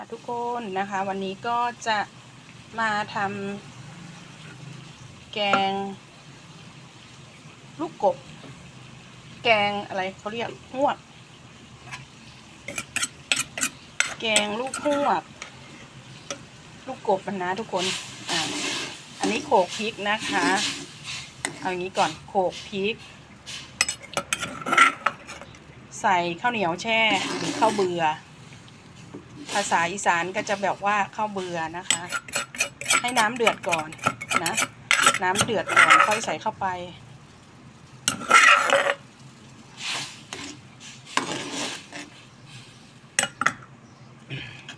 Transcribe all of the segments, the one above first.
ค่ะทุกคนนะคะ วันนี้ก็จะมาทำแกง ลูกกบ แกงอะไรเขาเรียกหวก แกงลูกหวก ลูกกบมันนะทุกคนอ่าอันนี้โขกพริกนะคะ เอาอย่างนี้ก่อนโขกพริก ใส่ข้าวเหนียวแช่หรือข้าวเบื่อ ภาษาอีสานก็จะแบบว่าข้าวเบื่อนะคะ ให้น้ำเดือดก่อนนะ น้ำเดือดก่อนค่อยใส่เข้าไป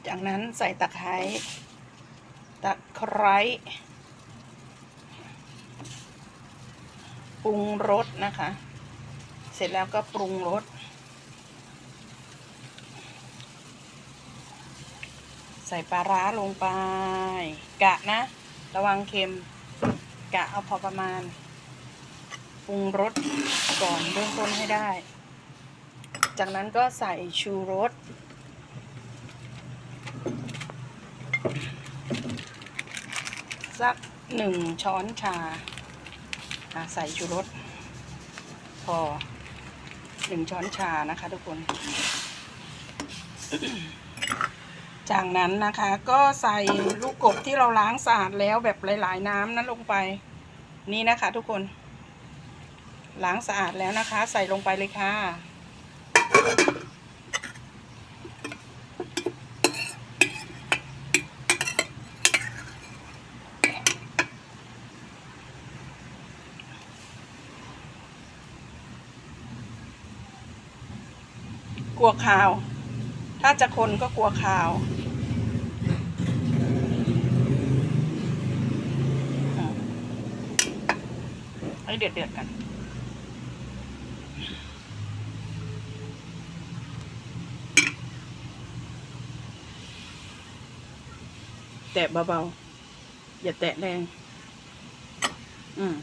จากนั้นใส่ตะไคร้ตะไคร้ปรุงรสนะคะ เสร็จแล้วก็ปรุงรส ใส่ปลาร้าลงไป กะนะ ระวังเค็ม กะเอาพอประมาณปรุงรสก่อนเริ่มต้นให้ได้ จากนั้นก็ใส่ชูรสสักหนึ่งช้อนชา ใส่ชูรสพอหนึ่งช้อนชานะคะทุกคน จากนั้นนะคะก็ใส่ลูกกบที่เราล้างสะอาดแล้วแบบหลาย ๆ น้ำนั้นลงไป นี่นะคะ ทุกคน ล้างสะอาดแล้วนะคะ ใส่ลงไปเลยค่ะ กลัวคาวถ้าจะคนก็กลัวคาว ให้เดือดเดือดๆกัน แตะเบาๆ อย่าแตะแรง อืม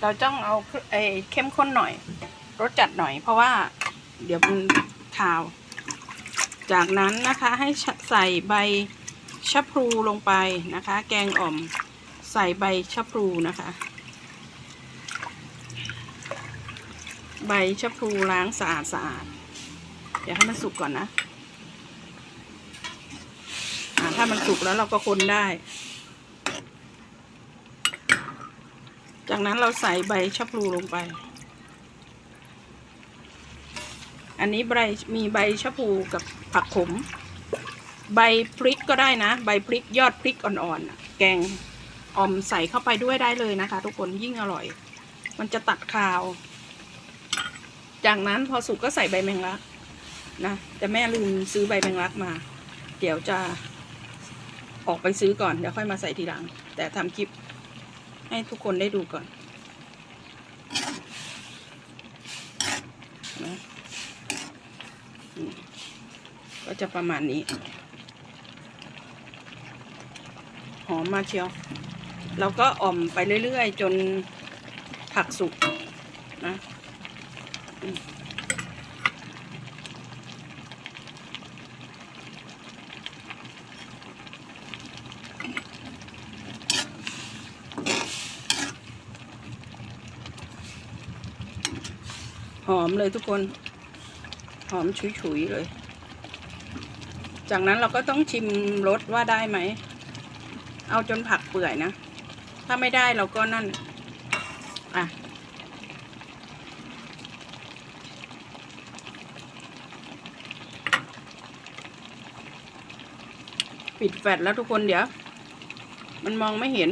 เราต้องเอาไอ้เข้มข้นหน่อย รสจัดหน่อยเพราะว่า เดี๋ยวมันขาว จากนั้นนะคะให้ใส่ใบชะพลูลงไปนะคะ แกงอ่อมใส่ใบชะพลูนะคะ ใบชะพลูล้างสะอาดสะอาดเดี๋ยวให้มันสุกก่อนนะถ้ามันสุกแล้วเราก็คนได้ จากนั้นเราใส่ใบชะพลูลงไป อันนี้ใบมีใบชะพลูกับผักขม ใบพริกก็ได้นะ ใบพริกยอดพริกอ่อนๆ แกงออมใส่เข้าไปด้วยได้เลยนะคะ ทุกคนยิ่งอร่อย มันจะตัดคาว จากนั้นพอสุกก็ใส่ใบแมงลักนะแต่แม่ลืมซื้อใบแมงลักมา เดี๋ยวจะออกไปซื้อก่อนเดี๋ยวค่อยมาใส่ทีหลัง แต่ทำคลิปให้ทุกคนได้ดูก่อนนะ ก็จะประมาณนี้ หอมมากเชียว เราก็อ่อมไปเรื่อยๆ จนผักสุกนะหอมเลยทุกคน หอมฉุยๆเลย จากนั้นเราก็ต้องชิมรสว่าได้ไหม เอาจนผักเปื่อยนะ ถ้าไม่ได้เราก็นั่น อะ ปิดแฟลชแล้วทุกคนเดี๋ยว มันมองไม่เห็น